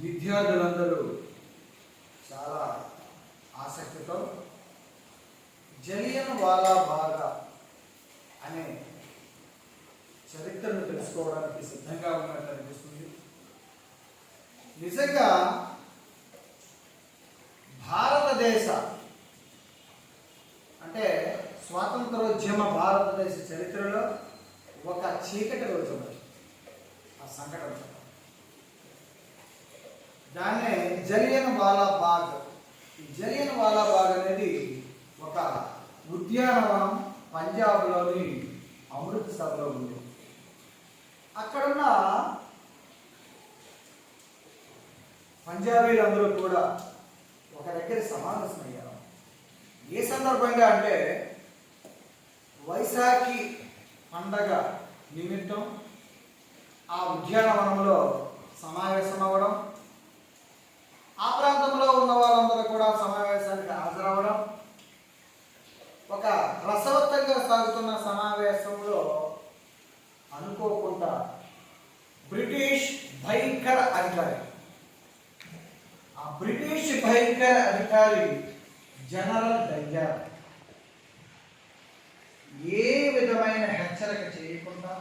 విద్యార్థులందరూ చాలా ఆసక్తితో జలియన్ వాలా బాగా అనే చరిత్రను తెలుసుకోవడానికి సిద్ధంగా ఉన్నట్టు అనిపిస్తుంది. నిజంగా భారతదేశ అంటే స్వాతంత్రోద్యమ భారతదేశ చరిత్రలో ఒక చీకటి రోజు ఆ సంఘటన. దాన్నే జలియన్ వాలా బాగ్ ఈ జలియన్ వాలా బాగ్ అనేది ఒక ఉద్యానవనం పంజాబ్లోని అమృత్సర్లో ఉంది. అక్కడున్న పంజాబీలందరూ కూడా ఒక దగ్గర సమావేశమయ్యారు ఏ సందర్భంగా అంటే వైశాఖి పండగ నిమిత్తం ఆ ఉద్యానవనంలో సమావేశం అవ్వడం ఆ ప్రాంతంలో ఉన్న వాళ్ళందరూ కూడా సమావేశానికి హాజరవడం ఒక రసవత్తంగా సాగుతున్న సమావేశంలో అనుకోకుండా బ్రిటిష్ భయంకర అధికారి ఆ బ్రిటిష్ భయంకర అధికారి జనరల్ డయ్యర్ ఏ విధమైన హెచ్చరిక చేయకుండా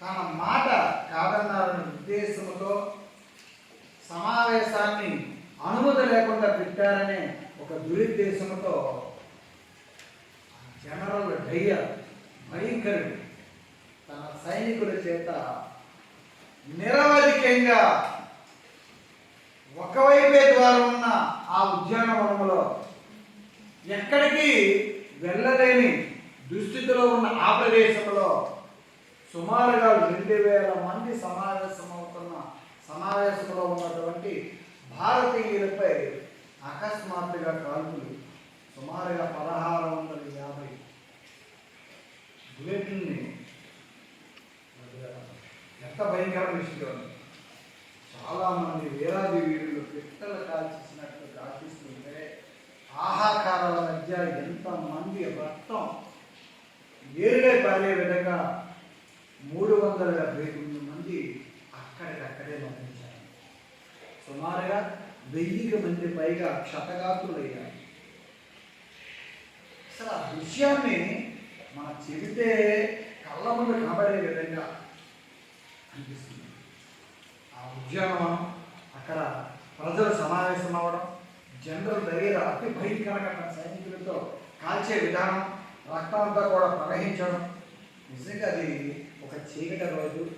తన మాట కాదన్నారనే ఉద్దేశంతో సమావేశాన్ని అనుమతి లేకుండా పెట్టారనే ఒక దురుద్దేశంతో జనరల్ డయ్యర్ భయంకరుడు తన సైనికుల చేత నిరవధికంగా ఒకవైపే ద్వారా ఉన్న ఆ ఉద్యానవనంలో ఎక్కడికి వెళ్ళలేని దుస్థితిలో ఉన్న ఆ ప్రదేశంలో సుమారుగా రెండు వేల మంది సమావేశమవుతున్న సమావేశంలో ఉన్నటువంటి భారతీయులపై అకస్మాత్తుగా కాల్పులు. సుమారుగా పదహారు వందల యాభై బుల్లెటిన్ని ఎంత భయంకరమైన విషయం చాలామంది వేలాది వీరులు పిట్టలు కాల్చేసినట్లు కాల్పిస్తుంటే ఆహాకారాల మధ్య ఎంత మంది రక్తం ఏరులే పారే విధంగా మూడు వందల డెబ్బై తొమ్మిది మంది అక్కడికక్కడే మరణించారు. సుమారుగా వెయ్యికి మంది పైగా క్షతగాత్రులయ్యారు. అసలు ఆ దృశ్యాన్ని మనం చెబితే కళ్ళ ముందు కనబడే విధంగా అనిపిస్తుంది. ఆ ఉద్యానవనం అక్కడ ప్రజలు సమావేశం అవ్వడం జనరల్ దగ్గర అతి భయంకరంగా సైనికులతో కాల్చే విధానం రక్తమంతా కూడా ప్రవహించడం. నిజంగా అది ఒక చీకటి రోజు.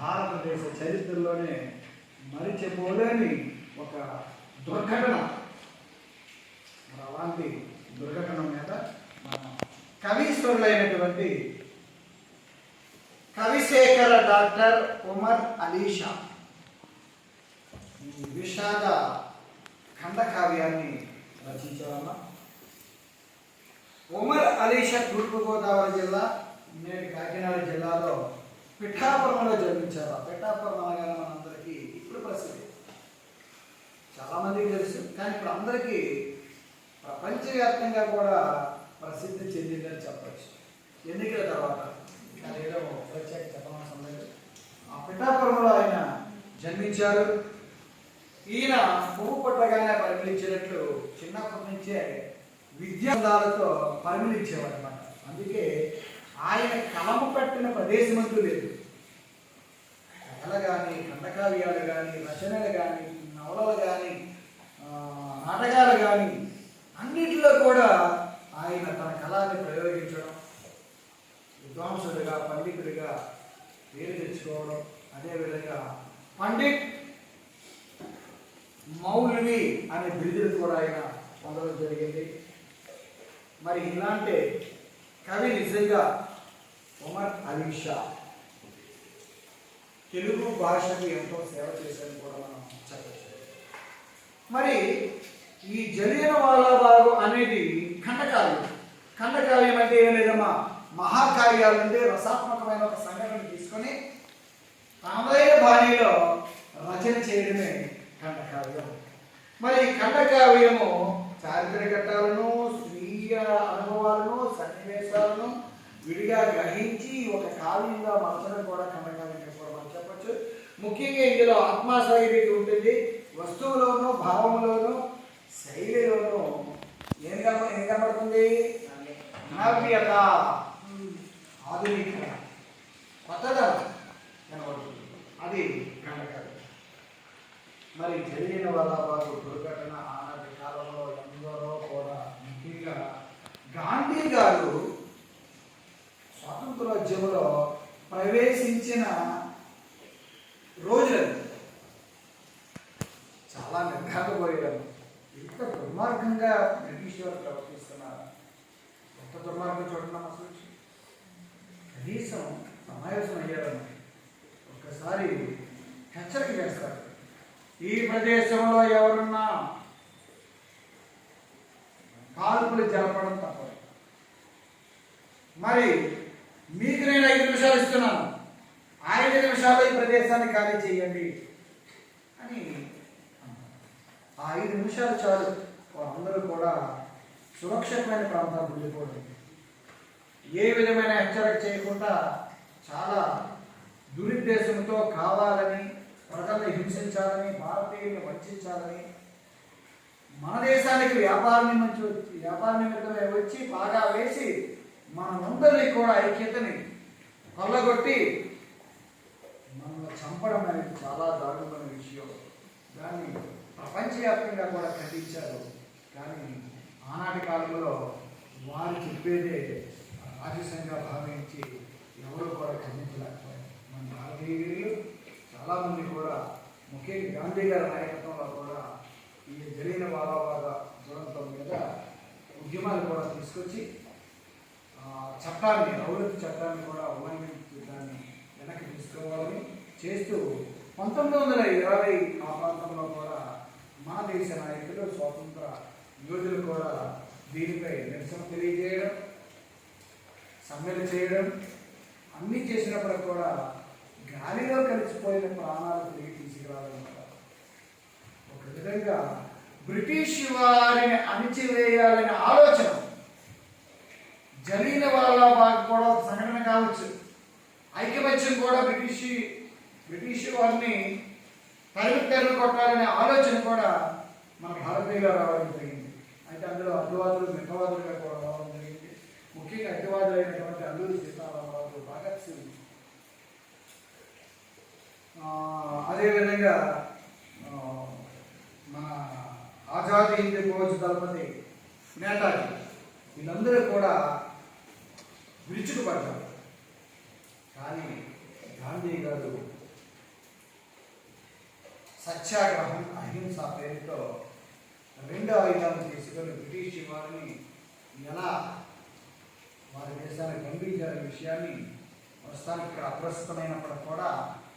భారతదేశ చరిత్రలోనే మరిచిపోలేని ఒక దుర్ఘటన. మరి అలాంటి దుర్ఘటన మీద మన కవీశ్వరులైనటువంటి కవిశేఖర డాక్టర్ ఉమర్ అలీషా ఈ విషాద ఖండకావ్యాన్ని రచించారన్న ఉమర్ అలీషా తూర్పుగోదావరి జిల్లా నేటి కాకినాడ జిల్లాలో పిఠాపురంలో జన్మించారు. ఆ పిఠాపురం అనగా మనందరికీ చాలామందికి చాలా మందికి తెలుసు కానీ ఇప్పుడు అందరికీ ప్రపంచవ్యాప్తంగా కూడా ప్రసిద్ధి చెందిందని చెప్పచ్చు. ఎన్నికల తర్వాత కానీ ఏదో ప్రత్యేక చెప్పనవసరం లేదు. ఆ పిఠాపురంలో ఆయన జన్మించారు. ఈయన పువ్వు పుట్టగానే పరిమళించినట్లు చిన్నప్పటి నుంచే విద్యార్థాలతో పరిమిలించేవారు అనమాట అందుకే ఆయన కలము పెట్టిన ప్రదేశం లేదు. కథలు కానీ ఖండకావ్యాలు కానీ రచనలు కానీ నవలలు కానీ నాటకాలు కానీ అన్నిటిలో కూడా ఆయన తన కళాన్ని ప్రయోగించడం విద్వాంసుడిగా పండితుడిగా పేరు తెచ్చుకోవడం అదేవిధంగా పండిట్ మౌలివి అనే బిరుదులు కూడా ఆయన పొందడం జరిగింది. మరి ఇలాంటి కవి నిజంగా ఉమర్ అలీషా తెలుగు భాషకు ఎంతో సేవ చేశారని కూడా మనం చెప్పచ్చు. మరి ఈ జలియన వాలాబాగు అనేది ఖండకావ్యం. ఖండకావ్యం అంటే ఏం లేదమ్మా? మహాకార్యాలు అంటే రసాత్మకమైన ఒక సంఘటన తీసుకొని తామదైన బాణీలో రచన చేయడమే ఖండకావ్యం. మరి ఖండకావ్యము చారిత్రక ఘట్టాలను స్వీయ అనుభవాలను సన్నివేశాలను విడిగా గ్రహించి ఒక కావ్యంగా మలచడం కూడా ఖండకావ్యం ముఖ్యంగా ఇందులో ఆత్మశైలికి ఉంటుంది. వస్తువులోను భావంలోను శైలిలోను ఏం కనబ ఏం కనబడుతుంది నవ్యత ఆధునిక కొత్తదనం కనబడుతుంది. అది కనబడదు మరి జరిగిన వల్ల వారు దుర్ఘటన ఆనాటి కాలంలో ఎందరో కూడా ముఖ్యంగా గాంధీ గారు కనీసం సమావేశం అయ్యారని ఒక్కసారి హెచ్చరిక చేస్తారు. ఈ ప్రదేశంలో ఎవరున్నా కాల్పులు జరపడం తప్పదు. మరి మీకు నేను ఐదు నిమిషాలు ఇస్తున్నాను. ఐదు నిమిషాలు ఈ ప్రదేశాన్ని ఖాళీ చేయండి అని ఆ ఐదు నిమిషాలు చాలు. అందరూ కూడా సురక్షితమైన ప్రాంతాలు వెళ్ళిపోవడం ఏ విధమైన హెచ్చరిక చేయకుండా చాలా దురుద్దేశంతో కావాలని ప్రజల్ని హింసించాలని భారతీయుల్ని వంచాలని మన దేశానికి వ్యాపార నిమిత్తం వ్యాపార నిమిత్తమై వచ్చి బాగా వేసి మనందరినీ కూడా ఐక్యతని కొల్లగొట్టి మనల్ని చంపడం అనేది చాలా దారుణమైన విషయం. దాన్ని ప్రపంచవ్యాప్తంగా కూడా ఖండించారు. కానీ ఆనాటి కాలంలో వారు చెప్పేదే ఆదేశంగా భావించి ఎవరు కూడా ఖండించలేకపోయారు. మన భారతీయులు చాలామంది కూడా ముఖ్యంగా గాంధీ గారి నాయకత్వంలో కూడా ఈ జరిగిన వాదావాద దురంతం మీద ఉద్యమాలు కూడా తీసుకొచ్చి చట్టాన్ని రౌలత్ చట్టాన్ని కూడా ఉల్లంఘించి దాన్ని వెనక్కి తీసుకోవాలని చేస్తూ పంతొమ్మిది వందల ఇరవై ఆ ప్రాంతంలో కూడా మన దేశ నాయకులు స్వాతంత్ర యోధులు కూడా దీనిపై నిరసన తెలియజేయడం సమ్మెలు చేయడం అన్నీ చేసినప్పుడు కూడా గాలిలో కలిసిపోయిన ప్రాణాలు తిరిగి తీసుకురావాలన్నమాట ఒక విధంగా బ్రిటిష్ వారిని అణిచివేయాలనే ఆలోచన. జరిగిన వల్ల బాగా కూడా ఒక సంఘటన కావచ్చు. ఐక్యమత్యం కూడా బ్రిటిష్ బ్రిటిష్ వారిని తరిమి తరిమి కొట్టాలనే ఆలోచన కూడా మన భారతీయులు రావడం జరిగింది. అయితే అందులో అడ్డువాదులు మితవాదులుగా కూడా ముఖ్యంగా అడ్డువాదులైనటువంటి అల్లూరి సీతారామరాజు భగత్ సింగ్ అదేవిధంగా మన ఆజాదీ హింద్ ఫౌజ్ దళపతి నేతాజీ వీళ్ళందరూ కూడా విరుచుకుపడ్డారు. కానీ గాంధీ గారు సత్యాగ్రహం అహింస పేరుతో రెండు ఆయుధాలను తీసుకొని బ్రిటిష్ వారిని ఎలా వారి దేశాల పంపించారనే విషయాన్ని ప్రస్తుతానికి ఇక్కడ అప్రస్తుతమైనప్పుడు కూడా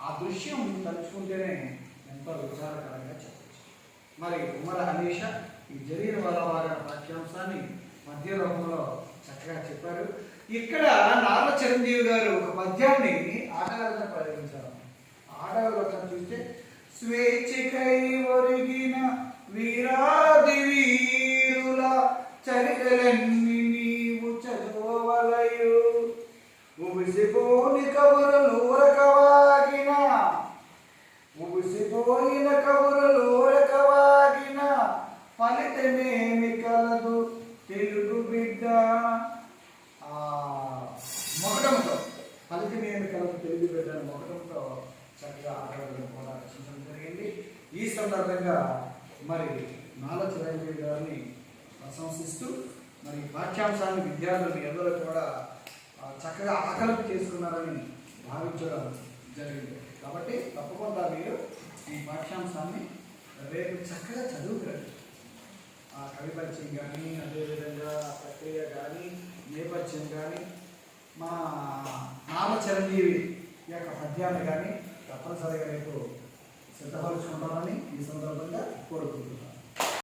ఆ దృశ్యం తలుచుకుంటేనే ఎంతో విచారకరంగా చెప్పచ్చు. మరి ఉమర హనీష ఈ జరిగిన వల్ల పాఠ్యాంశాన్ని మధ్య రూపంలో చక్కగా చెప్పారు. ఇక్కడ నార చిరంజీవి గారు ఒక పద్యాన్ని ఆటగాళ్ళతో ప్రయోగించారు. ఆటగాళ్ళతో చూస్తే స్వేచ్ఛకై ఒరిగిన వీరాది వీరుల చరిత్రలన్నీ ఉబిసిపోని కబురులు ఊరకవాగిన ఉబిసిపోయిన కబురులు ఊరకవాగిన ఫలితమేమి కలదు తెలుగు బిడ్డ. ఆ, మొగటంతో ఫలితమేమి కలదు తెలుగు బిడ్డ అనే మొగటంతో చక్కగా ఆడడం కూడా రచించడం జరిగింది. ఈ సందర్భంగా మరి నాల చిరంజీవి గారిని ప్రశంసిస్తూ మరి ఈ పాఠ్యాంశాన్ని విద్యార్థులు ఎందరో కూడా చక్కగా ఆకలింపు చేసుకున్నారని భావించడం జరిగింది. కాబట్టి తప్పకుండా మీరు ఈ పాఠ్యాంశాన్ని రేపు చక్కగా చదువుతారు ఆ కవి పరిచయం కానీ అదేవిధంగా ప్రక్రియ కానీ నేపథ్యం కానీ మా నామ చిరంజీవి యొక్క పద్యాన్ని కానీ తప్పనిసరిగా రేపు సిద్ధపరుచుకుంటామని ఈ సందర్భంగా కోరుకుంటున్నాను.